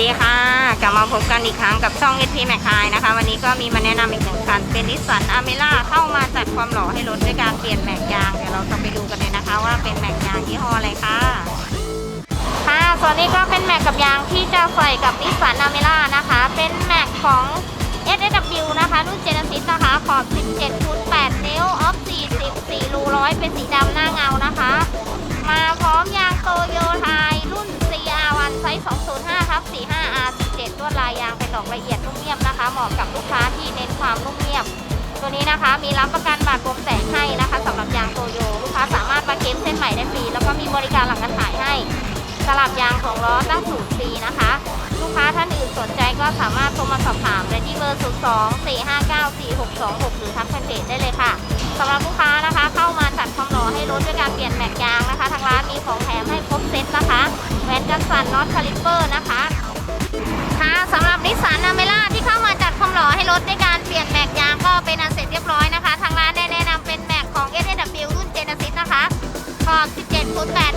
ดีค่ะ กลับมาพบกันอีกครั้งกับช่อง SP m a c คายนะคะ วันนี้ก็มีมาแนะนำอีกหนึ่งคัน เป็นนิสสันอเมร่าเข้ามาจัดความหล่อให้รถด้วยการเปลี่ยนแม็กยาง เดี๋ยวเราจะไปดูกันเลยนะคะ ว่าเป็นแม็กยางยี่ห้ออะไรค่ะ ค่ะ ส่วนนี้ก็เป็นแม็กกับยางที่จะใส่กับนิสสันอเมร่านะคะ เป็นแม็กของ s s w นะคะ รุ่นเจนซิสนะคะ ขอบ 17คูณ8นิ้ว ออฟ 40 4รูร้อยเป็นสีดำหน้าเงานะคะ ดอกละเอียดนุ่มเนียบนะคะ เหมาะกับลูกค้าที่เน้นความนุ่มเนียบ ตัวนี้นะคะ มีรับประกันบาดกลมแสงให้นะคะสำหรับยางโตโยลูกค้าสามารถมาเก็บเส้นใหม่ได้ฟรีแล้วก็มีบริการหลังการขายให้สลับยางของล้อตั้งศูนย์ฟรีนะคะ ลูกค้าท่านอื่นสนใจก็สามารถโทรมาสอบถามได้ที่เบอร์02 459 4626 หรือทักแฟนเพจได้เลยค่ะสำหรับลูกค้านะคะ เข้ามาจัดความหล่อให้รถด้วยการเปลี่ยนแม็กยางนะคะ ทางร้านมีของแถมให้ครบเซตนะคะแหวนกันสั่นน็อตคาลิปเปอร์นะคะค่ะส รถด้การเปลี่ยนแม็กยางก็เป็นอันเสร็จเรียบร้อยนะคะ ทางร้านได้แนะนำเป็นแม็กของ s w รุ่น Genesis นะคะขอบ17คูณ8